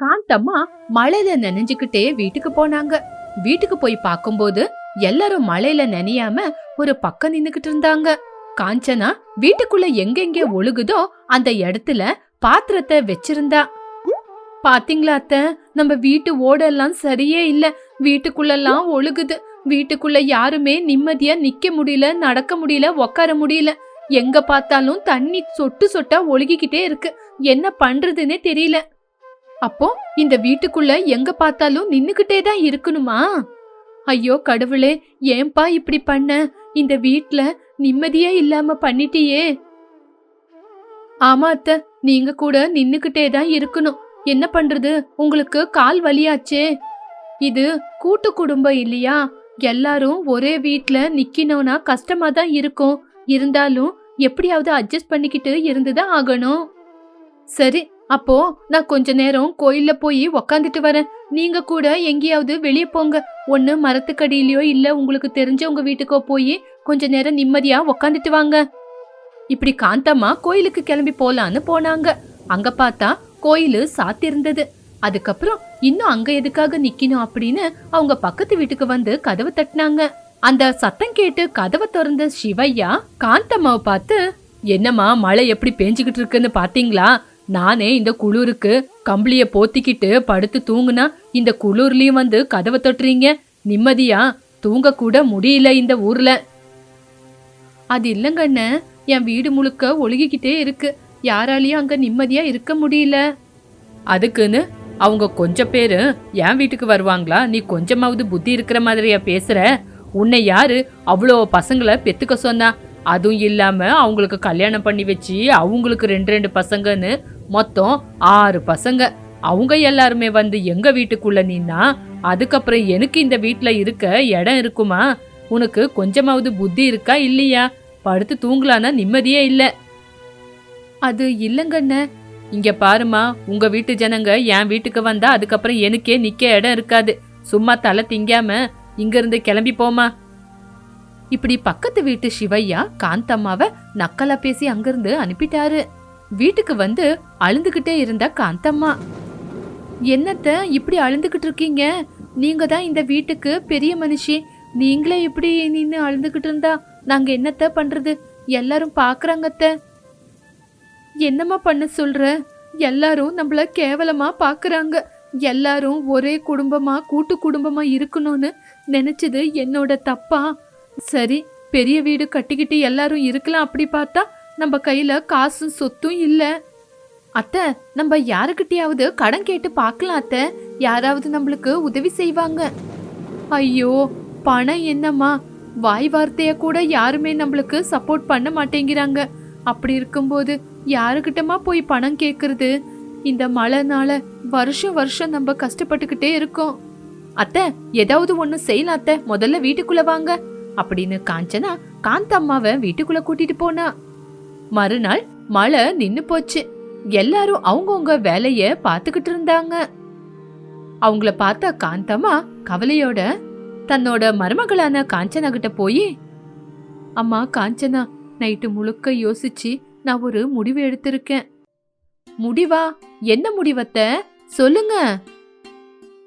காந்தம்மா மழையில நனைஞ்சுக்கிட்டே வீட்டுக்கு போனாங்க. வீட்டுக்கு போய் பார்க்கும்போது எல்லாரும் மழையில நனையாம ஒரு பக்கம் நின்னுகிட்டு இருந்தாங்க. காஞ்சனா வீட்டுக்குள்ள எங்கெங்க ஒழுகுதோ அந்த இடத்துல பாத்திரத்தை வச்சிருந்தா. பாத்தீங்களா அத்த? நம்ம வீட்டு ஓடெல்லாம் சரியே இல்ல. வீட்டுக்குள்ளெல்லாம் ஒழுகுது. வீட்டுக்குள்ள யாருமே நிம்மதியா நிக்க முடியல நடக்க முடியல உட்கார முடியல. எங்க பார்த்தாலும் தண்ணி சொட்டு சொட்டா ஒழுகிக்கிட்டே இருக்கு. என்ன பண்றதுன்னே தெரியல. அப்போ இந்த வீட்டுக்குள்ள எங்க பார்த்தாலும் நின்னுகிட்டே தான் இருக்கணுமா? ஐயோ கடவுளே ஏன்பா இப்படி பண்ண? இந்த வீட்ல நிம்மதியே இல்லாம பண்ணிட்டியே. ஆமா அத்த நீங்க கூட நின்னுகிட்டே தான் இருக்கணும். என்ன பண்றது? உங்களுக்கு கால் வலியாச்சே. இது கூட்டு குடும்பம் இல்லையா? எல்லாரும் ஒரே வீட்ல நிக்கணும்னா கஷ்டமா தான் இருக்கும். இருந்தாலும் எப்படியாவது அட்ஜஸ்ட் பண்ணிக்கிட்டு இருந்துதான் ஆகணும். சரி அப்போ நான் கொஞ்ச நேரம் கோயில்ல போய் உக்காந்துட்டு வரேன். நீங்க கூட எங்கேயாவது வெளியே போங்க. ஒண்ணு மரத்துக்கடியிலயோ இல்ல உங்களுக்கு தெரிஞ்சவங்க வீட்டுக்கோ போய் கொஞ்ச நேரம் நிம்மதியா உக்காந்துட்டு வாங்க. இப்படி காந்தம்மா கோயிலுக்கு கிளம்பி போலான்னு போனாங்க. அங்க பார்த்தா கோயிலு சாத்திருந்தது. அதுக்கப்புறம் இன்னும் அங்க எதுக்காக நிக்கணும் அப்படின்னு அவங்க பக்கத்து வீட்டுக்கு வந்து கதவை தட்டினாங்க. அந்த சத்தம் கேட்டு கதவை திறந்த சிவையா காந்தம்மாவை பார்த்து என்னம்மா மழை எப்படி பேஞ்சுக்கிட்டு இருக்குன்னு பாத்தீங்களா நானே இந்த குளிருக்கு கம்பளிய போத்திக்கிட்டு படுத்து தூங்குனா இந்த குளிர்லயும் வந்து கதவை தொட்டுறீங்க? நிம்மதியா? தூங்க கூட முடியல இந்த ஊர்ல. அது இல்லைங்கண்ண என் வீடு முழுக்க ஒழுகிக்கிட்டே இருக்கு. யாராலையும் அங்க நிம்மதியா இருக்க முடியல. அதுக்குன்னு அவங்க கொஞ்சம் பேரு என் வீட்டுக்கு வருவாங்களா? நீ கொஞ்சமாவது புத்தி இருக்கிற மாதிரியா பேசுற? உன்னை யாரு அவ்வளோ பசங்களை பெத்துக்க சொன்னா? அதுவும் இல்லாம அவங்களுக்கு கல்யாணம் பண்ணி வச்சு அவங்களுக்கு ரெண்டு ரெண்டு பசங்கன்னு மொத்தம் ஆறு பசங்க. அவங்க எல்லாருமே வந்து எங்க வீட்டுக்குள்ள நின்னா அதுக்கப்புறம் எனக்கு இந்த வீட்டில் இருக்க இடம் இருக்குமா? உனக்கு கொஞ்சமாவது புத்தி இருக்கா இல்லையா? படுத்து தூங்கலான்னா நிம்மதியே இல்லை. அது இல்லைங்கண்ண இங்க பாருமா உங்க வீட்டு ஜனங்க என் வீட்டுக்கு வந்தா அதுக்கப்புறம் எனக்கே நிக்க இடம் இருக்காது. சும்மா தலை திங்காம இங்க இருந்து கிளம்பி போமா இப்படி பக்கத்து வீட்டு சிவையா காந்தம்மாவை நக்கலா பேசி அங்கிருந்து அனுப்பிட்டாரு. வீட்டுக்கு வந்து அழுந்துகிட்டே இருந்த காந்தம்மா. என்னத்த இப்படி அழுந்துகிட்டு இருக்கீங்க? நீங்க தான் இந்த வீட்டுக்கு பெரிய மனுஷி. நீங்களே இப்படி நின்னு அழுந்துகிட்டு இருந்தா நாங்க என்னத்த பண்றது? எல்லாரும் பாக்குறாங்கத்த. என்னம்மா பண்ண சொல்ற? எல்லாரும் நம்மள கேவலமா பாக்குறாங்க. எல்லாரும் ஒரே குடும்பமா கூட்டு குடும்பமா இருக்கணும்னு நினைச்சது என்னோட தப்பா? சரி பெரிய வீடு கட்டிக்கிட்டு எல்லாரும் இருக்கலாம் அப்படி பார்த்தா நம்ம கையில காசும் சொத்தும் இல்ல. அத்தை நம்ம யாருக்கிட்டையாவது கடன் கேட்டு பார்க்கலாம் அத்தை. யாராவது நம்மளுக்கு உதவி செய்வாங்க. ஐயோ பணம் என்னம்மா? வாய் வார்த்தைய கூட யாருமே நம்மளுக்கு சப்போர்ட் பண்ண மாட்டேங்கிறாங்க. அப்படி இருக்கும்போது யாருக்கிட்டமா போய் பணம் கேட்கறது இந்த மழைனால வருஷம் வருஷம் நம்ம கஷ்டப்பட்டுக்கிட்டே இருக்கோம். அத்தை ஏதாவது ஒன்று செய்யலாம் அத்தை. முதல்ல வீட்டுக்குள்ள வாங்க. அப்படின்னு காஞ்சனா காந்தம்மாவை வீட்டுக்குள்ள கூட்டிட்டு போனா. மறுநாள் மழை நின்னு போச்சு. எல்லாரும் அவங்கவுங்க வேலைய பாத்துக்கிட்டு இருந்தாங்க. அவங்கள பார்த்த காந்தம்மா கவலையோட தன்னோட மருமகளான காஞ்சனா கிட்ட போய் அம்மா காஞ்சனா நைட்டு முழுக்க யோசிச்சு நான் ஒரு முடிவு எடுத்திருக்கேன். முடிவா? என்ன முடிவத்த? சொல்லுங்க.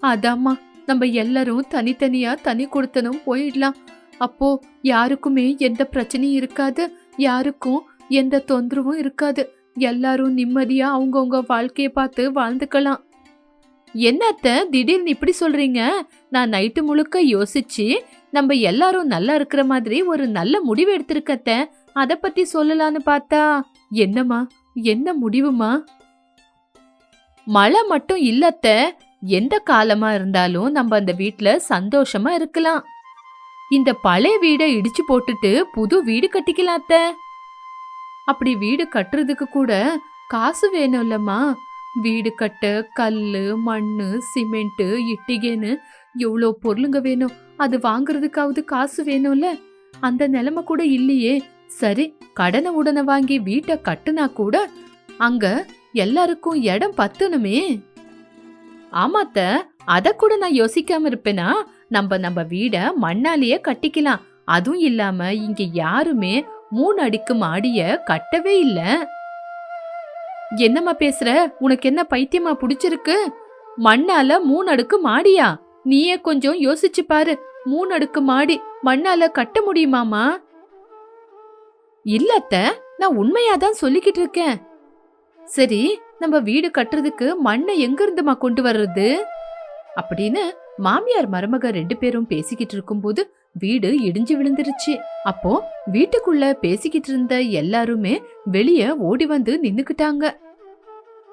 அதாம்மா நம்ம எல்லாரும் தனித்தனியா தனி கொடுத்தனும் போயிடலாம். அப்போ யாருக்குமே எந்த பிரச்சனையும் இருக்காது. யாருக்கும் எந்த தொந்தரவும் இருக்காது. எல்லாரும் நிம்மதியா அவங்கவுங்க வாழ்க்கையை பார்த்து வாழ்ந்துக்கலாம். என்னத்த திடீர்னு இப்படி சொல்றீங்க? நான் நைட்டு முழுக்க யோசிச்சு நம்ம எல்லாரும் நல்லா இருக்கிற மாதிரி ஒரு நல்ல முடிவு எடுத்திருக்கத்த அத பத்தி சொல்லலான்னு பார்த்தா என்னம்மா? என்ன முடிவுமா மழை மட்டும் இல்லத்த எந்த காலமா இருந்தாலும் நம்ம அந்த வீட்டுல சந்தோஷமா இருக்கலாம். இந்த பழைய வீடை இடிச்சு போட்டுட்டு புது வீடு கட்டிக்கலாம் அப்படி வீடு கட்டுறதுக்கு கூட காசு வேணும் இல்லம்மா வீடு கட்ட கல்லு மண்ணு சிமெண்ட்டு இட்டிகைன்னு எவ்வளோ பொருளுங்க வேணும். அது வாங்குறதுக்காவது காசு வேணும்ல. அந்த நிலைமை கூட இல்லையே. சரி கடனை உடனே வாங்கி வீட்டை கட்டுனா கூட அங்க எல்லாருக்கும் இடம் பத்தணுமே. ஆமாத்த அத கூட நான் யோசிக்காம இருப்பேனா? நம்ம நம்ம வீட மண்ணாலேயே கட்டிக்கலாம். அதுவும் இல்லாம இங்க யாருமே மூணு அடிக்கு மாடிய கட்டவே இல்ல. என்னம்மா பேசுற? உனக்கு என்ன பைத்தியமா புடிச்சிருக்கு? மண்ணால மூணு அடுக்கு மாடியா நீயே கொஞ்சம் யோசிச்சு பாரு. மூணு அடுக்கு மாடி மண்ணால கட்ட முடியுமாமா இல்லத்த நான் உண்மையாதான் சொல்லிக்கிட்டு இருக்கேன். சரி நம்ம வீடு கட்டுறதுக்கு மண்ணை எங்க இருந்துமா கொண்டு வர்றது? அப்படின்னு மாமியார் மருமக ரெண்டு பேரும் பேசிக்கிட்டு இருக்கும்போது வீடு இடிஞ்சு விழுந்துருச்சு. அப்போ வீட்டுக்குள்ள பேசிக்கிட்டு இருந்த எல்லாருமே வெளிய ஓடி வந்து நின்னுக்கிட்டாங்க.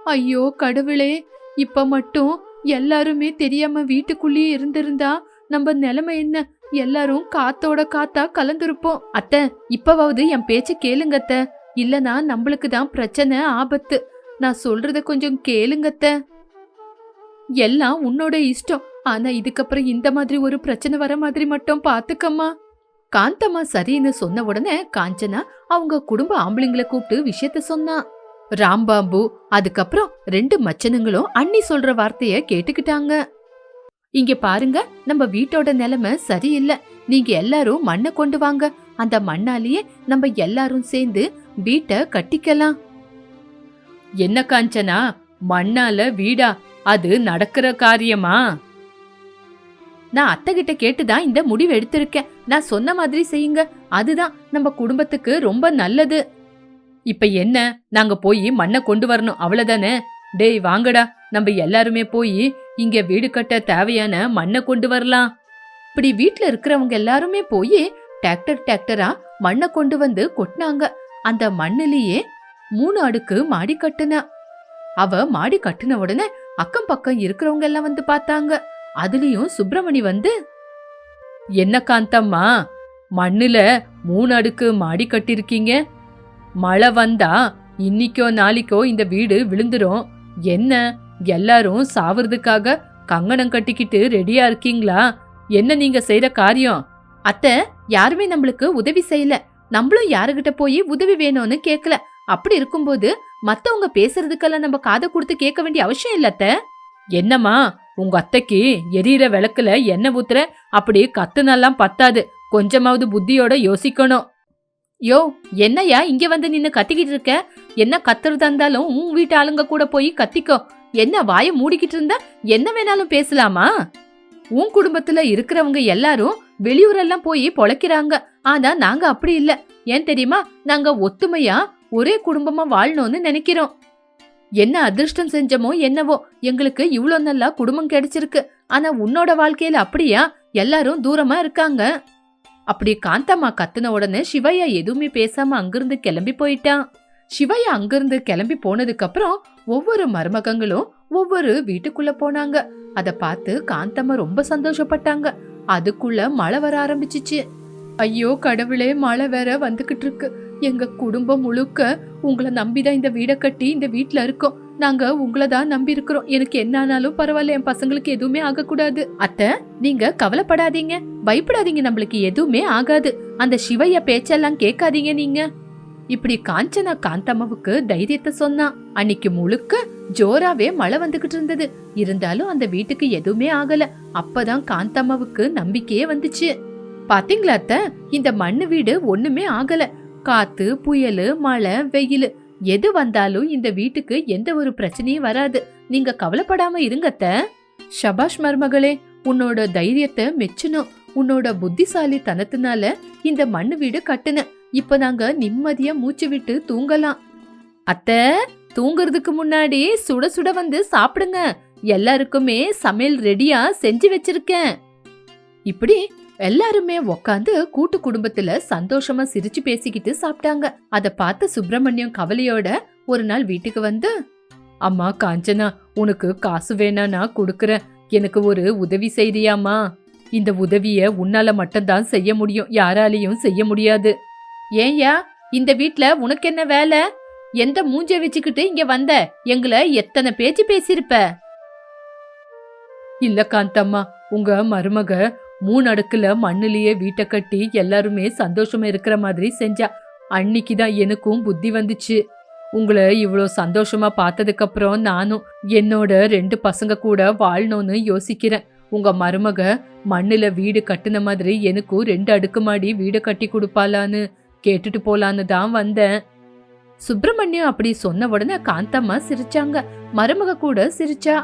ஐயோ கடவுளே இப்ப மட்டும் எல்லாருமே தெரியாம வீட்டுக்குள்ளேயே இருந்திருந்தா நம்ம நிலைமை என்ன? எல்லாரும் காத்தோட காத்தா கலந்துருப்போம். அத்த இப்பவாவது என் பேச்ச கேளுங்கத்த இல்லனா நம்மளுக்கு தான் பிரச்சனை ஆபத்து. நான் சொல்றத கொஞ்சம் கேளுங்கத்த எல்லாம் உன்னோட இஷ்டம். ஆனா இதுக்கப்புறம் இந்த மாதிரி ஒரு பிரச்சனை வர மாதிரி மட்டும் பாத்துக்கம்மா. காந்தம்மா சரின்னு சொன்ன உடனே காஞ்சனா அவங்க குடும்ப ஆம்பளைங்களை கூப்பிட்டு விஷயத்த சொன்னான் ராம்பாம்பு அதுக்கப்புறம் ரெண்டு மச்சனுங்களும் அண்ணி சொல்ற வார்த்தைய கேட்டுக்கிட்டாங்க. இங்க பாருங்க நம்ம வீட்டோட நிலைமை சரியில்லை. நீங்க எல்லாரும் மண்ணை கொண்டு வாங்க. அந்த மண்ணாலேயே நம்ம எல்லாரும் சேர்ந்து வீட்டை கட்டிக்கலாம். என்ன காஞ்சனா? மண்ணால வீடா? அது நடக்கிற காரியமா? நான் அத்தை கிட்ட கேட்டுதான் இந்த முடிவு எடுத்திருக்கேன். நான் சொன்ன மாதிரி செய்யுங்க. அதுதான் நம்ம குடும்பத்துக்கு ரொம்ப நல்லது. இப்ப என்ன? நாங்க போய் மண்ணை கொண்டு வரணும். அவ்வளவுதானே? டேய் வாங்கடா. நம்ம எல்லாருமே போய் இங்க வீடு கட்ட தேவையான மண்ணை கொண்டு வரலாம். இப்படி வீட்ல இருக்கிறவங்க எல்லாருமே போய் டிராக்டர் டிராக்டரா மண்ணை கொண்டு வந்து கொட்டினாங்க. அந்த மண்ணிலேயே மூணு அடுக்கு மாடி கட்டுனா. அவ மாடி கட்டுன உடனே அக்கம் பக்கம் இருக்கிறவங்க எல்லாம் வந்து பார்த்தாங்க. அதுலயும் சுப்பிரமணி வந்து என்ன காந்தம்மா மண்ணுல மூணு அடுக்கு மாடி கட்டிருக்கீங்க. மழை வந்தா இன்னிக்கோ நாளைக்கோ இந்த வீடு விழுந்துரும். என்ன எல்லாரும் சாவறதுக்காக கங்கணம் கட்டிக்கிட்டு ரெடியா இருக்கீங்களா? என்ன நீங்க செய்யற காரியம்? அத்தை யாருமே நம்மளுக்கு உதவி செய்யல. நம்மளும் யாருகிட்ட போய் உதவி வேணும்னு கேட்கல அப்படி இருக்கும்போது மத்தவங்க பேசுறதுக்கெல்லாம் நம்ம காதை கொடுத்து கேட்க வேண்டிய அவசியம் இல்லத்த என்னம்மா உங்க அத்தைக்கு எரியற விளக்குல எண்ணெய் ஊத்துற? அப்படி கத்துனெல்லாம் பத்தாது. கொஞ்சமாவது புத்தியோட யோசிக்கணும். யோ என்னையா இங்க வந்து நின்னு கத்திக்கிட்டு இருக்க? என்ன கத்துறதா இருந்தாலும் உன் வீட்டு ஆளுங்க கூட போய் கத்திக்கோ. என்ன வாயை மூடிக்கிட்டு இருந்தா என்ன வேணாலும் பேசலாமா? உன் குடும்பத்துல இருக்கிறவங்க எல்லாரும் வெளியூரெல்லாம் போய் பொழைக்கிறாங்க. ஆனா நாங்க அப்படி இல்ல. ஏன் தெரியுமா? நாங்க ஒத்துமையா ஒரே குடும்பமா வாழணும்னு நினைக்கிறோம். என்ன அதிர்ஷ்டம் செஞ்சமோ என்னவோ எங்களுக்கு இவ்ளோ நல்லா குடும்பம் கிடைச்சிருக்கு. ஆனா உன்னோட வாழ்க்கையில அப்படியா? எல்லாரும் தூரமா இருக்காங்க. அப்படி காந்தம்மா கத்துன உடனே சிவையா எதுவுமே பேசாம அங்கிருந்து கிளம்பி போயிட்டான். சிவையா அங்கிருந்து கிளம்பி போனதுக்கு அப்புறம் ஒவ்வொரு மருமகங்களும் ஒவ்வொரு வீட்டுக்குள்ள போனாங்க. அத பார்த்து காந்தம்மா ரொம்ப சந்தோஷப்பட்டாங்க. அதுக்குள்ள மழை வர ஆரம்பிச்சிச்சு. ஐயோ கடவுளே மழை வேற வந்துகிட்டு இருக்கு. எங்க குடும்பம் முழுக்க உங்களை நம்பிதான் இந்த வீடை கட்டி இந்த வீட்டில் இருக்கோம். நாங்க உங்களை தான் நம்பி இருக்கிறோம் எனக்கு என்ன ஆனாலும் பரவாயில்ல என் பசங்களுக்கு எதுவுமே ஆகக்கூடாது. அத்தை நீங்க கவலைப்படாதீங்க. பயப்படாதீங்க நம்மளுக்கு எதுவுமே ஆகாது. அந்த சிவைய பேச்செல்லாம் கேட்காதீங்க நீங்க. இப்படி காஞ்சனா காந்தம்மாவுக்கு தைரியத்தை சொன்னா அன்னைக்கு முழுக்க ஜோராவே மழை வந்துகிட்டு இருந்தது. இருந்தாலும் அந்த வீட்டுக்கு எதுவுமே ஆகல. அப்பதான் காந்தம்மாவுக்கு நம்பிக்கையே வந்துச்சு. பாத்தீங்களா அத்தை? இந்த மண்ணு வீடு ஒண்ணுமே ஆகல. காத்து புயலு மழை வெயில். எது வந்தாலும் இந்த வீட்டுக்கு எந்த ஒரு பிரச்சனையும் வராது. நீங்க கவலைப்படாம இருங்க அத்தை. ஷபாஷ் மருமகளே உன்னோட தைரியத்தை மெச்சணும். உன்னோட புத்திசாலித்தனத்தினால இந்த மண்ணு வீடு கட்டுன. இப்ப நாங்க நிம்மதியா மூச்சு விட்டு தூங்கலாம். அத்தை தூங்குறதுக்கு முன்னாடி சுட சுட வந்து சாப்பிடுங்க. எல்லாருக்குமே சமையல் ரெடியா செஞ்சு வச்சிருக்கேன். இப்படி எல்லாருமே உக்காந்து கூட்டு குடும்பத்துல சந்தோஷமா சிரிச்சு பேசிக்கிட்டு சாப்பிட்டாங்க அத பார்த்து சுப்பிரமணியம் கவலையோட ஒரு நாள் வீட்டுக்கு வந்து அம்மா காஞ்சனா உனக்கு காசு வேணா நான் கொடுக்கறேன். எனக்கு ஒரு உதவி செய்றியாமா இந்த உதவிய உன்னால மட்டும்தான் செய்ய முடியும். யாராலையும் செய்ய முடியாது. ஏயா இந்த வீட்ல உனக்கு என்ன வேலை? எந்த மூஞ்ச வச்சுக்கிட்டு இங்க வந்த? எங்களை எத்தனை பேச்சு பேசியிருப்ப? இல்ல காந்தம்மா. உங்க மருமக மூணு அடுக்குல மண்ணுலயே வீட்டை கட்டி எல்லாருமே சந்தோஷமா இருக்கிற மாதிரி செஞ்சா அன்னைக்கு தான் எனக்கும் புத்தி வந்துச்சு. உங்களை இவ்வளோ சந்தோஷமா பார்த்ததுக்கு அப்புறம் நானும் என்னோட ரெண்டு பசங்க கூட வாழணும்னு யோசிக்கிறேன். உங்க மருமக மண்ணுல வீடு கட்டின மாதிரி எனக்கும் ரெண்டு அடுக்குமாடி வீடு கட்டி கொடுப்பாளான்னு கேட்டுட்டு போலான்னு தான் வந்தேன். சுப்பிரமணியம் அப்படி சொன்ன உடனே காந்தம்மா சிரிச்சாங்க. மருமக கூட சிரிச்சா.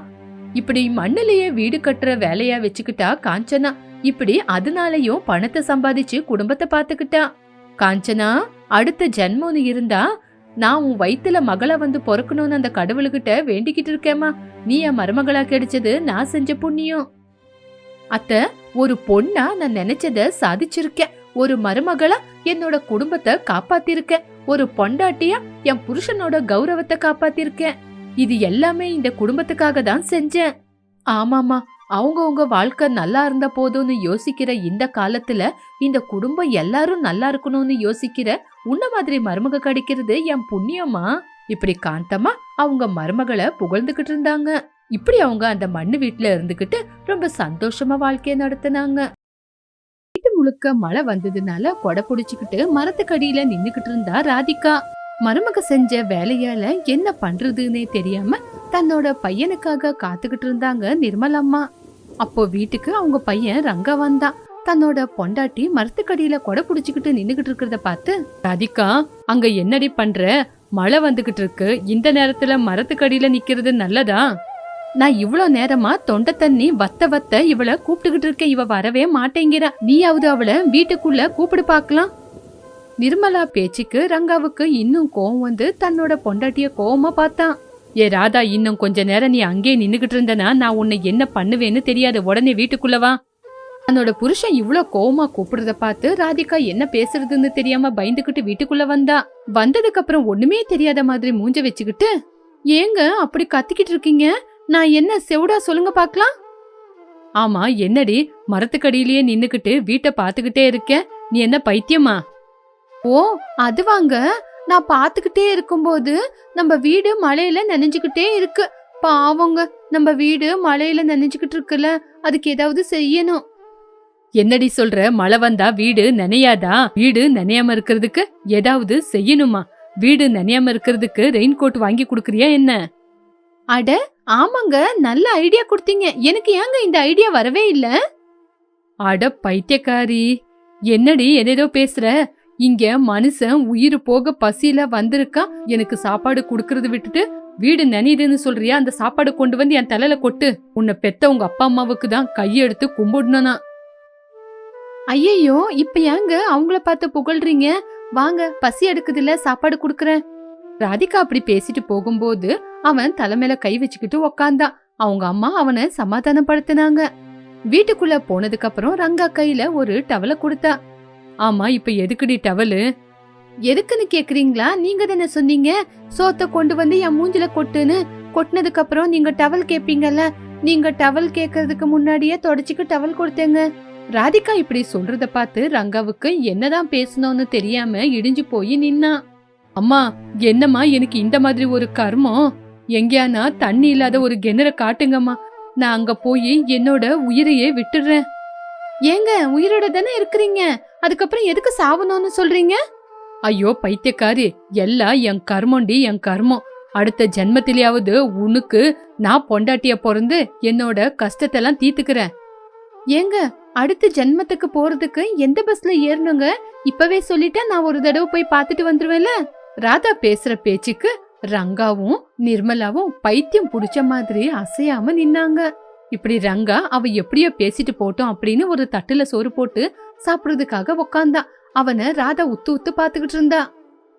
இப்படி மண்ணிலேயே வீடு கட்டுற வேலையா வச்சுக்கிட்டா காஞ்சனா. இப்படி அதனாலயும் பணத்தை சம்பாதிச்சு குடும்பத்தை பாத்துக்கிட்டா காஞ்சனா அடுத்த ஜென்மம்னு இருந்தா நான் உன் வயித்துல மகள வந்து பொறக்கணும்னு அந்த கடவுளுகிட்ட வேண்டிக்கிட்டு இருக்கேம்மா. நீ என் மருமகளா கிடைச்சது நான் செஞ்ச புண்ணியம். அத்த ஒரு பொண்ணா நான் நினைச்சத சாதிச்சிருக்கேன் ஒரு மருமகளா என்னோட குடும்பத்தை காப்பாத்திருக்கேன் ஒரு பொண்டாட்டியா என் புருஷனோட கௌரவத்தை காப்பாத்திருக்கேன் இது எல்லாமே இந்த குடும்பத்துக்காக தான் செஞ்சேன். ஆமாமா அவங்கவங்க வாழ்க்கை நல்லா இருந்த போதும்னு யோசிக்கிற இந்த காலத்துல இந்த குடும்பம் எல்லாரும் நல்லா இருக்கணும்னு யோசிக்கிற உன்ன மாதிரி மருமக கிடைக்கிறது என் புண்ணியமா இப்படி காந்தமா அவங்க மருமகளை புகழ்ந்துகிட்டு இருந்தாங்க. இப்படி அவங்க அந்த மண்ணு வீட்டுல இருந்துகிட்டு ரொம்ப சந்தோஷமா வாழ்க்கைய நடத்தினாங்க. வீட்டு முழுக்க மழை வந்ததுனால கொடை புடிச்சுக்கிட்டு மரத்துக்கடியில நின்னுகிட்டு இருந்தா ராதிகா. மருமக செஞ்ச வேலையால என்ன பண்றதுன்னே தெரியாம தன்னோட பையனுக்காக காத்துக்கிட்டு இருந்தாங்க நிர்மலம்மா அப்போ வீட்டுக்கு அவங்க பையன் ரங்க வந்தான். தன்னோட பொண்டாட்டி மரத்துக்கடியில கொடை புடிச்சுக்கிட்டு நின்னுகிட்டு இருக்கிறத பார்த்து ராதிகா அங்க என்னடி பண்ற? மழை வந்துகிட்டு இருக்கு. இந்த நேரத்துல மரத்துக்கடியில நிக்கிறது நல்லதா? நான் இவ்வளோ நேரமா தொண்டை தண்ணி வத்த வத்த இவளை கூப்பிட்டுக்கிட்டு இருக்க இவ வரவே மாட்டேங்கிறா. நீயாவது அவளை வீட்டுக்குள்ள கூப்பிடு பார்க்கலாம். நிர்மலா பேச்சுக்கு ரங்காவுக்கு இன்னும் கோவம் வந்து தன்னோட பொண்டாட்டிய கோவமா பார்த்தான். ஏ ராதா இன்னும் கொஞ்ச நேரம் நீ அங்கேயே நின்னுகிட்டு இருந்தனா நான் உன்னை என்ன பண்ணுவேன்னு தெரியாது உடனே வீட்டுக்குள்ளவா தன்னோட புருஷன் இவ்ளோ கோவமா கூப்பிடுறத பார்த்து ராதிகா என்ன பேசுறதுன்னு தெரியாம பயந்துகிட்டு வீட்டுக்குள்ள வந்தா. வந்ததுக்கு அப்புறம் ஒண்ணுமே தெரியாத மாதிரி மூஞ்ச வச்சுக்கிட்டு ஏங்க அப்படி கத்திக்கிட்டு இருக்கீங்க? நான் என்ன செவுடா சொல்லுங்க பார்க்கலாம்? ஆமா என்னடி மரத்துக்கடியிலேயே நின்னுக்கிட்டு வீட்டை பாத்துக்கிட்டே இருக்க நீ என்ன பைத்தியமா? ஓ அது வாங்க நான் பாத்துக்கிட்டே இருக்கும்போது நம்ம வீடு மழையில நனைஞ்சுக்கிட்டே இருக்கு. பாவங்க நம்ம வீடு மழையில நனைஞ்சுக்கிட்டு இருக்குல்ல அதுக்கு ஏதாவது செய்யணும். என்னடி சொல்ற? மழை வந்தா வீடு நனையாதா? வீடு நனையாம இருக்கிறதுக்கு ஏதாவது செய்யணுமா? வீடு நனையாம இருக்கிறதுக்கு ரெயின் கோட் வாங்கி கொடுக்கறியா என்ன? அட ஆமாங்க நல்ல ஐடியா கொடுத்தீங்க. எனக்கு ஏங்க இந்த ஐடியா வரவே இல்ல? அட பைத்தியக்காரி. என்னடி எதேதோ பேசுற? இங்க மனுஷன் உயிர் போக பசியில வந்திருக்கான் எனக்கு சாப்பாடு குடுக்கறது விட்டுட்டு வீடு நனிதுன்னு சொல்றியா? அந்த சாப்பாடு கொண்டு வந்து என் தலையில கொட்டு. உன்னை பெத்த உங்க அப்பா அம்மாவுக்கு தான் கையெடுத்து கும்பிடணும்னா. ஐயையோ இப்ப ஏங்க அவங்கள பார்த்து புகழ்றீங்க? வாங்க பசி எடுக்குதுல சாப்பாடு குடுக்கறேன். ராதிகா அப்படி பேசிட்டு போகும்போது அவன் தலைமையில கை வச்சுக்கிட்டு உக்காந்தான். அவங்க அம்மா அவனை சமாதானப்படுத்தினாங்க. வீட்டுக்குள்ள போனதுக்கு அப்புறம் ரங்கா கையில ஒரு டவலை கொடுத்தா. ஆமா இப்ப எதுக்குடி டவலு? எதுக்குன்னு கேக்குறீங்களா? நீங்க தானே சொன்னீங்க. சோத்த கொண்டு வந்து என் மூஞ்சில கொட்டுன்னு கொட்டினதுக்கு அப்புறம் நீங்க டவல் கேப்பீங்கல்ல நீங்க டவல் கேக்குறதுக்கு முன்னாடியே தொடச்சிக்கு டவல் கொடுத்தேங்க. ராதிகா இப்படி சொல்றத பார்த்து ரங்காவுக்கு என்னதான் பேசணும்னு தெரியாம இடிஞ்சு போய் நின்னா. அம்மா என்னம்மா எனக்கு இந்த மாதிரி ஒரு கர்மம்? எங்கேயானா தண்ணி இல்லாத ஒரு கிணற காட்டுங்கம்மா. நான் அங்க போய் என்னோட உயிரையே விட்டுடுறேன் ஏங்க உயிரோட தானே இருக்கிறீங்க? அதுக்கப்புறம் எதுக்கு சாவணும்னு சொல்றீங்க? ஐயோ பைத்தியக்காரி. எல்லாம் என் கர்மண்டி என் கர்மம். அடுத்த ஜென்மத்திலேயாவது உனக்கு நான் பொண்டாட்டிய பிறந்து என்னோட கஷ்டத்தெல்லாம் தீத்துக்கிறேன். ஏங்க அடுத்த ஜென்மத்துக்கு போறதுக்கு எந்த பஸ்ல ஏறணுங்க? இப்பவே சொல்லிட்டா நான் ஒரு தடவை போய் பார்த்துட்டு வந்துருவேன்ல? ராதா பேசுற பேச்சுக்கு ரங்காவும் நிர்மலாவும் பைத்தியம் புடிச்ச மாதிரி அசையாம நின்னாங்க. இப்படி ரங்கா அவ எப்படியோ பேசிட்டு போட்டோம் அப்படின்னு ஒரு தட்டுல சோறு போட்டு சாப்பிடுறதுக்காக உக்காந்தா. அவனை ராதா உத்து உத்து பாத்துக்கிட்டு இருந்தா.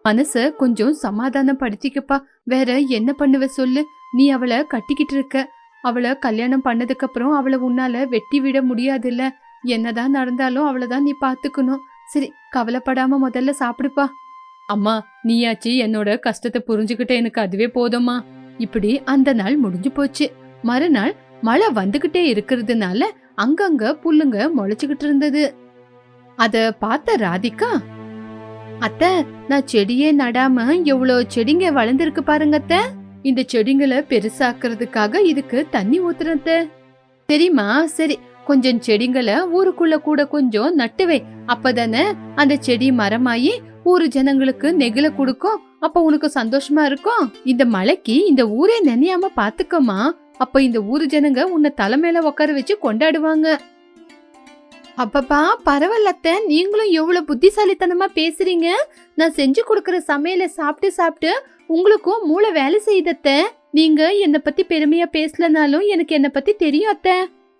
மனச கொஞ்சம் சமாதானம் படுத்திக்கப்பா வேற என்ன பண்ணுவ சொல்லு? நீ அவளை கட்டிக்கிட்டு இருக்க. அவளை கல்யாணம் பண்ணதுக்கு அப்புறம் அவளை உன்னால வெட்டி விட முடியாதுல்ல. என்னதான் நடந்தாலும் அவளை தான் நீ பாத்துக்கணும். சரி கவலைப்படாம முதல்ல சாப்பிடுப்பா. அம்மா நீயாச்சு என்னோட கஷ்டத்தை புரிஞ்சுக்கிட்ட எனக்கு அதுவே போதும்மா. இப்படி அந்த நாள் முடிஞ்சு போச்சு. மறுநாள் மழை வந்துகிட்டே இருக்கிறதுனால அங்கங்க புல்லுங்க முளைச்சுக்கிட்டு இருந்தது. அத பார்த்த ராதிகா அத்த நான் செடியே நடாம எவ்வளவு செடிங்க வளர்ந்துருக்கு பாருங்க அத்த. இந்த செடிங்களை பெருசாக்குறதுக்காக இதுக்கு தண்ணி ஊத்துறத தெரியுமா? சரி கொஞ்சம் செடிங்களை ஊருக்குள்ள கூட கொஞ்சம் நட்டுவே அப்பதானே அந்த செடி மரமாயி ஊரு ஜனங்களுக்கு நெகிழ கொடுக்கும். அப்ப உனக்கு சந்தோஷமா இருக்கும். இந்த மழைக்கு இந்த ஊரே நினையாம பாத்துக்கோமா அப்ப இந்த ஊரு ஜனங்க உன்னை தலைமையில உட்கார வச்சு கொண்டாடுவாங்க. அப்பப்பா பரவாயில்லத்த நீங்களும் எவ்வளவு புத்திசாலித்தனமா பேசுறீங்க. நான் செஞ்சு கொடுக்கற சமையலை சாப்பிட்டு சாப்பிட்டு உங்களுக்கும் மூளை வேலை செய்தத்த நீங்க என்னை பத்தி பெருமையா பேசலனாலும் எனக்கு என்ன பத்தி தெரியும் அத்த.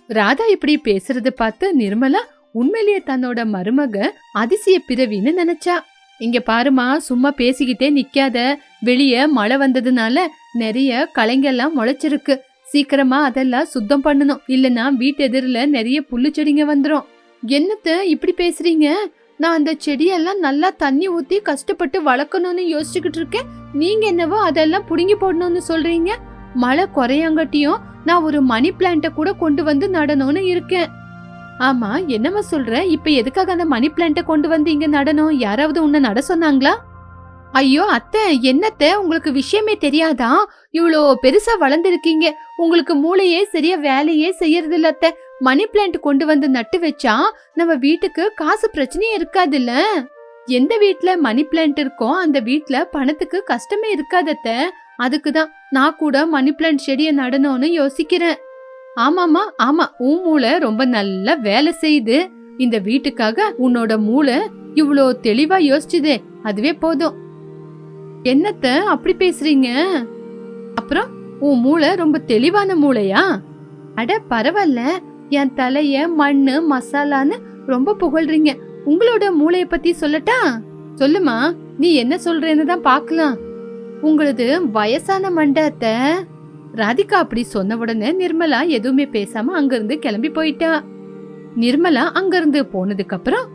ராதா இப்படி பேசுறத பார்த்து நிர்மலா உண்மையிலேயே தன்னோட மருமக அதிசய பிறவின்னு நினைச்சா. இங்க பாருமா சும்மா பேசிக்கிட்டே நிக்காத. வெளிய மழை வந்ததுனால நிறைய கலைங்கெல்லாம் முளைச்சிருக்கு. சீக்கிரமா அதெல்லாம் சுத்தம் பண்ணணும். இல்லனா வீட்டு எதிரில நிறைய புல்லு செடிங்க வந்துடும் என்னத்த இப்படி பேசுறீங்க? நான் அந்த செடியெல்லாம் நல்லா தண்ணி ஊத்தி கஷ்டப்பட்டு வளர்க்கணும்னு யோசிச்சுக்கிட்டு இருக்கேன். நீங்க என்னவோ அதெல்லாம் புடுங்கி போடணும்னு சொல்றீங்க. மழை குறையங்காட்டியும் நான் ஒரு மணி பிளான்ட்ட கூட கொண்டு வந்து நடணும்னு இருக்கேன். ஆமா என்னம்மா சொல்ற? இப்ப எதுக்காக அந்த மணி பிளான்ட்ட கொண்டு வந்து இங்க நடணும்? யாராவது உன்னை நட சொன்னாங்களா? ஐயோ அத்தை என்னத்த? உங்களுக்கு விஷயமே தெரியாதா? இவ்வளோ பெருசா வளர்ந்துருக்கீங்க. உங்களுக்கு மூளையே சரியா வேலையே செய்யறது இல்லத்த மணி பிளான்ட் கொண்டு வந்து நட்டு வச்சா நம்ம வீட்டுக்கு காசு பிரச்சனையே இருக்காதுல்ல. எந்த வீட்டுல மணி பிளான்ட் இருக்கோ அந்த வீட்டுல பணத்துக்கு கஷ்டமே இருக்காதத்த அதுக்கு தான் நான் கூட மணி பிளான்ட் செடியை நடணும்னு யோசிக்கிறேன். ஆமாமா ஆமா உன் மூளை ரொம்ப நல்லா வேலை செய்யுது. இந்த வீட்டுக்காக உன்னோட மூளை இவ்வளோ தெளிவா யோசிச்சுதே. அதுவே போதும். என்னத்த அப்படி பேசுறீங்க? அப்புறம் உன் மூளை ரொம்ப தெளிவான மூளையா? அட பரவாயில்ல. என் தலைய மண்ணு மசாலான்னு ரொம்ப புகழ்றீங்க. உங்களோட மூளைய பத்தி சொல்லட்டா? சொல்லுமா நீ என்ன சொல்றேன்னு தான் பார்க்கலாம் உங்களது வயசான மண்டத்தை ராதிகா அப்படி சொன்ன உடனே நிர்மலா எதுவுமே பேசாம அங்கிருந்து கிளம்பி போயிட்டா. நிர்மலா அங்கிருந்து போனதுக்கு அப்புறம்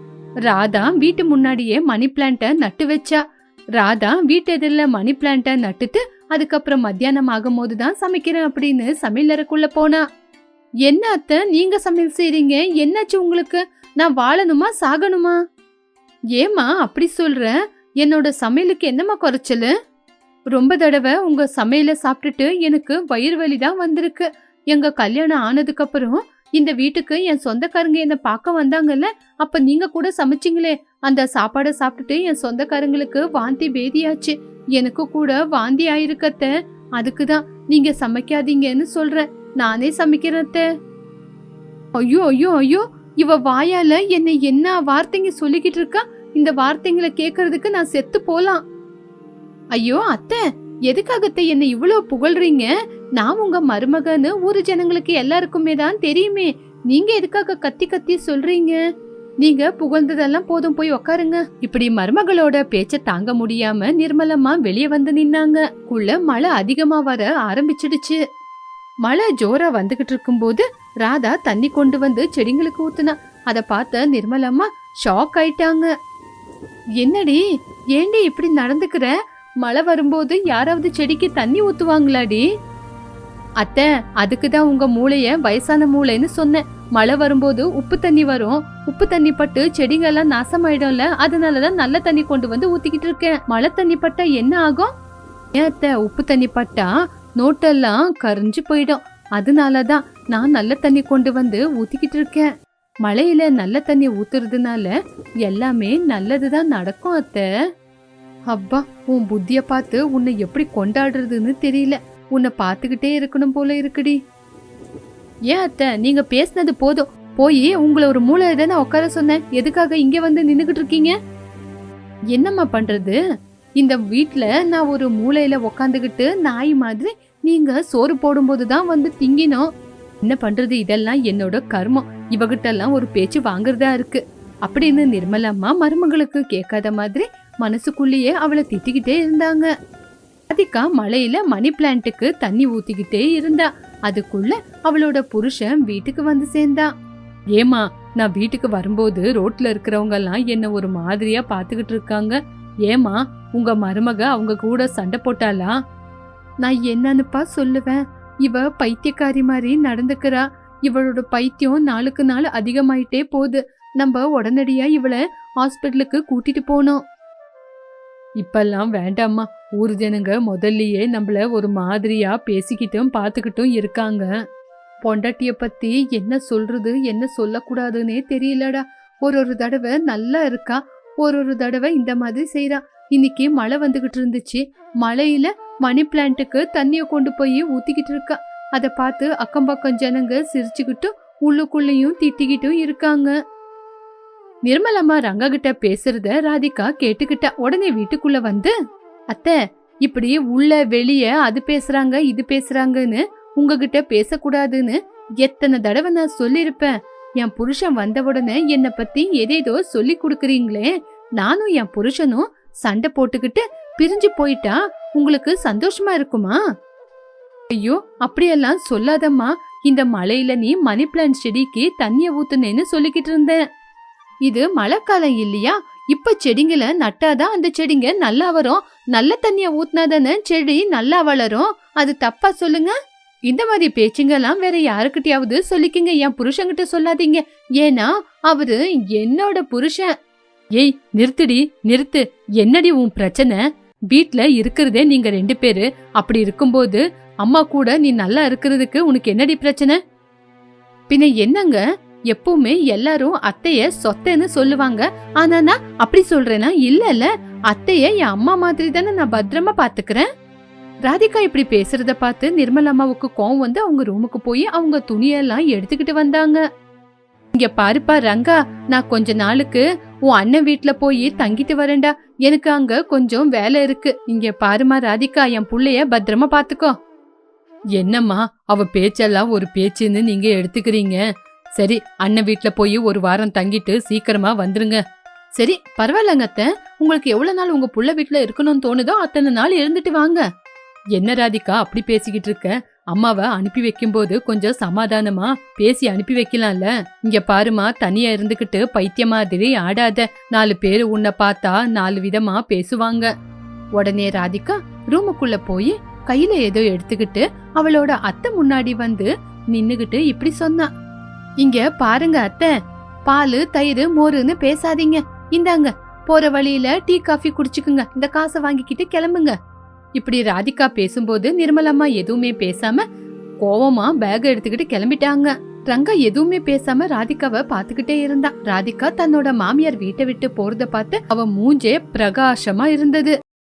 ராதா வீட்டு முன்னாடியே மணி பிளான்ட்ட நட்டு வச்சா. ராதா வீட்டு எதிரில் மணி பிளான்ட்ட நட்டுட்டு அதுக்கப்புறம் மத்தியானம் ஆகும் போதுதான் சமைக்கிறேன் அப்படின்னு சமையலறைக்குள்ள போனா. என்ன அத்தை நீங்க சமையல் செய்றீங்க? என்னாச்சு உங்களுக்கு? நான் வாழணுமா சாகணுமா? ஏமா அப்படி சொல்ற. என்னோட சமையலுக்கு என்னம்மா குறைச்சலு? ரொம்ப தடவை உங்க சமையல சாப்பிட்டுட்டு எனக்கு வயிறு வலி தான் வந்திருக்கு. எங்க கல்யாணம் ஆனதுக்கு அப்புறம் இந்த வீட்டுக்கு என் சொந்தக்காரங்க என்ன பார்க்க வந்தாங்கல்ல அப்ப நீங்க கூட சமைச்சிங்களே. அந்த சாப்பாடை சாப்பிட்டுட்டு என் சொந்தக்காரங்களுக்கு வாந்தி பேதியாச்சு. எனக்கு கூட வாந்தி ஆயிருக்கத்த. அதுக்கு தான் நீங்க சமைக்காதீங்கன்னு சொல்றேன் நானே சமைக்கிறத்த. ஐயோ ஐயோ ஐயோ. இவ வாயால என்னை என்ன வார்த்தைங்க சொல்லிக்கிட்டு இருக்கா? இந்த வார்த்தைங்களை கேக்குறதுக்கு நான் செத்து போலாம். ஐயோ அத்தை. எதுக்காகத்தை என்னை இவ்வளவு புகழ்றீங்க? நான் உங்க மருமகன்னு ஊரு ஜனங்களுக்கு எல்லாருக்குமே தான் தெரியுமே. நீங்க எதுக்காக கத்தி கத்தி சொல்றீங்க? நீங்க புகழ்ந்ததெல்லாம் போதும் போய் உக்காருங்க. இப்படி மருமகளோட பேச்ச தாங்க முடியாம நிர்மலம்மா வெளியே வந்து நின்னாங்க. குள்ள மழை அதிகமா வர ஆரம்பிச்சிடுச்சு. மழை ஜோரா வந்துகிட்டு இருக்கும்போது ராதா தண்ணி கொண்டு வந்து செடிங்களுக்கு ஊத்துனா. அத பார்த்த நிர்மலம்மா ஷாக் ஆயிட்டாங்க. என்னடி ஏண்டி இப்படி நடந்துக்கிற? மழை வரும்போது யாராவது செடிக்கு தண்ணி ஊத்துவாங்களாடி? அத்தை அதுக்கு தான் உங்க மூளைய வயசான மூளைன்னு சொன்னேன். மழை வரும்போது உப்பு தண்ணி வரும். உப்பு தண்ணி பட்டு செடிங்கெல்லாம் நாசமாயிடும்ல அதனாலதான் நல்ல தண்ணி கொண்டு வந்து ஊத்திக்கிட்டு இருக்கேன். மழை தண்ணி பட்டா என்ன ஆகும்? ஏன் அத்தை உப்பு தண்ணி பட்டா நோட்டெல்லாம் கரிஞ்சு போயிடும். அதனாலதான் நான் நல்ல தண்ணி கொண்டு வந்து ஊத்திக்கிட்டு இருக்கேன். மழையில நல்ல தண்ணி ஊத்துறதுனால எல்லாமே நல்லதுதான் நடக்கும் அத்தை. அப்பா உன் புத்திய பார்த்து உன்னை எப்படி கொண்டாடுறதுன்னு தெரியல. உன்னை பார்த்துக்கிட்டே இருக்கணும் போல இருக்குடி. ஏன் அத்தை? நீங்க பேசினது போதும். போய் உங்களை ஒரு மூலையில தானே உட்கார சொன்னேன். எதுக்காக இங்க வந்து நின்றுக்கிட்டு இருக்கீங்க? என்னம்மா பண்றது? இந்த வீட்டில் நான் ஒரு மூளையில உக்காந்துக்கிட்டு நாய் மாதிரி நீங்க சோறு போடும்போது தான் வந்து திங்கினோம். என்ன பண்றது? இதெல்லாம் என்னோட கர்மம். இவகிட்டெல்லாம் ஒரு பேச்சு வாங்குறதா இருக்கு. அப்படின்னு நிர்மலம்மா மருமகளுக்கு கேட்காத மாதிரி மனசுக்குள்ளேயே அவளை திட்டிக்கிட்டே இருந்தாங்க. ராதிகா மலையில மணி பிளான்ட்டுக்கு தண்ணி ஊத்திக்கிட்டே இருந்தா. அதுக்குள்ள அவளோட புருஷன் வீட்டுக்கு வந்து சேர்ந்தான் ஏமா நான் வீட்டுக்கு வரும்போது ரோட்ல இருக்கிறவங்க எல்லாம் என்ன ஒரு மாதிரியா பாத்துக்கிட்டு இருக்காங்க. ஏமா உங்க மருமக அவங்க கூட சண்டை போட்டாளா? நான் என்னன்னுப்பா சொல்லுவேன். இவ பைத்தியக்காரி மாதிரி நடந்துக்கிறா. இவளோட பைத்தியம் நாளுக்கு நாள் அதிகமாயிட்டே போகுது. நம்ம உடனடியா இவளை ஹாஸ்பிட்டலுக்கு கூட்டிட்டு போனோம். இப்பெல்லாம் வேண்டாம்மா. ஊர் ஜனங்க முதல்லயே நம்மள ஒரு மாதிரியா பேசிக்கிட்டும் பார்த்துக்கிட்டும் இருக்காங்க. பொண்டாட்டிய பத்தி என்ன சொல்றது என்ன சொல்லக்கூடாதுன்னே தெரியலடா. ஒரு ஒரு தடவை நல்லா இருக்கா ஒரு ஒரு தடவை இந்த மாதிரி செய்யறா இன்னைக்கு மழை வந்துகிட்டு இருந்துச்சு. மழையில மணி பிளான்ட்டுக்கு தண்ணியை கொண்டு போய் ஊத்திக்கிட்டு இருக்கா. அதை பார்த்து அக்கம் பக்கம் ஜனங்க சிரிச்சுக்கிட்டும் உள்ளுக்குள்ளேயும் திட்டிக்கிட்டும் இருக்காங்க. நிர்மலம்மா ரங்கா கிட்ட பேசுறத ராதிகா கேட்டுக்கிட்ட உடனே வீட்டுக்குள்ள வந்து அத்தை இப்படி உள்ள வெளிய அது பேசுறாங்க இது பேசுறாங்கன்னு உங்ககிட்ட பேசக்கூடாதுன்னு எத்தனை தடவை நான் சொல்லிருப்பேன் என் புருஷன் வந்த உடனே என்னை பத்தி எதேதோ சொல்லி கொடுக்குறீங்களே. நானும் என் புருஷனும் சண்டை போட்டுக்கிட்டு பிரிஞ்சு போயிட்டா உங்களுக்கு சந்தோஷமா இருக்குமா? ஐயோ அப்படியெல்லாம் சொல்லாதம்மா. இந்த மழையில நீ மணி பிளான்ட் செடிக்கு தண்ணிய ஊத்துனேன்னு சொல்லிக்கிட்டு இருந்தேன். இது மழைக்காலம் இல்லையா? இப்ப செடிங்களை நட்டாதான் அந்த செடிங்க நல்லா வரும். நல்ல தண்ணிய ஊத்துனாதானே செடி நல்லா வளரும். அது தப்பா சொல்லுங்க? இந்த மாதிரி பேச்சுங்கெல்லாம் வேற யாருக்கிட்டயாவது சொல்லிக்கங்க. என் புருஷங்கிட்ட சொல்லாதீங்க. ஏன்னா அவரு என்னோட புருஷன். ஏய் நிறுத்துடி நிறுத்து. என்னடி உன் பிரச்சனை? வீட்ல இருக்கிறதே நீங்க ரெண்டு பேரு. அப்படி இருக்கும்போது அம்மா கூட நீ நல்லா இருக்கிறதுக்கு உனக்கு என்னடி பிரச்சனை? பின்ன என்னங்க? எப்பவுமே எல்லாரும் அத்தைய சொத்தைன்னு சொல்லுவாங்க. ஆனா நான் அப்படி சொல்றேனா? இல்ல அத்தைய என் அம்மா மாதிரி தானே நான் பத்திரமா பாத்துக்கிறேன். ராதிகா இப்படி பேசுறத பார்த்து நிர்மல் அம்மாவுக்கு கோவம் வந்து அவங்க ரூமுக்கு போய் அவங்க துணியெல்லாம் எடுத்துக்கிட்டு வந்தாங்க. இங்க பாருப்பா ரங்கா நான் கொஞ்ச நாளுக்கு உன் அண்ணன் வீட்ல போய் தங்கிட்டு வரேன்டா. எனக்கு அங்க கொஞ்சம் வேலை இருக்கு. இங்க பாருமா ராதிகா என் புள்ளைய பத்திரமா பாத்துக்கோ. என்னம்மா அவ பேச்செல்லாம் ஒரு பேச்சுன்னு நீங்க எடுத்துக்கிறீங்க? சரி அண்ணன் வீட்ல போய் ஒரு வாரம் தங்கிட்டு சீக்கிரமா வந்துருங்க. சரி பரவாயில்லங்க அத்தை. உங்களுக்கு எவ்வளவு நாள் உங்க புள்ள வீட்ல இருக்கணும்னு தோணுதோ அத்தனை நாள் இருந்துட்டு வாங்க. என்ன ராதிகா அப்படி பேசிக்கிட்டு இருக்க? அம்மாவை அனுப்பி வைக்கும்போது கொஞ்சம் சமாதானமா பேசி அனுப்பி வைக்கலாம்ல? இங்க பாருமா தனியா இருந்துகிட்டு பைத்திய மாதிரி ஆடாத. நாலு பேரு உன்னை பார்த்தா நாலு விதமா பேசுவாங்க. உடனே ராதிகா ரூமுக்குள்ள போய் கையில ஏதோ எடுத்துக்கிட்டு அவளோட அத்தை முன்னாடி வந்து நின்னுகிட்டு இப்படி சொன்னா. இங்க பாருங்க அத்தை. பாலு தயிர் மோருன்னு பேசாதீங்க. இந்தாங்க போற வழியில டீ காஃபி குடிச்சுக்குங்க. இந்த காசை வாங்கிக்கிட்டு கிளம்புங்க. இப்படி ராதிகா பேசும்போது நிர்மலம்மா எதுவுமே பேசாம கோவமா பேக் எடுத்துக்கிட்டு கிளம்பிட்டாங்க. ரங்கா எதுவுமே பேசாம ராதிகாவை பாத்துக்கிட்டே இருந்தா. ராதிகா தன்னோட மாமியார் வீட்டை விட்டு போறத பார்த்து அவ மூஞ்சே பிரகாசமா இருந்தது.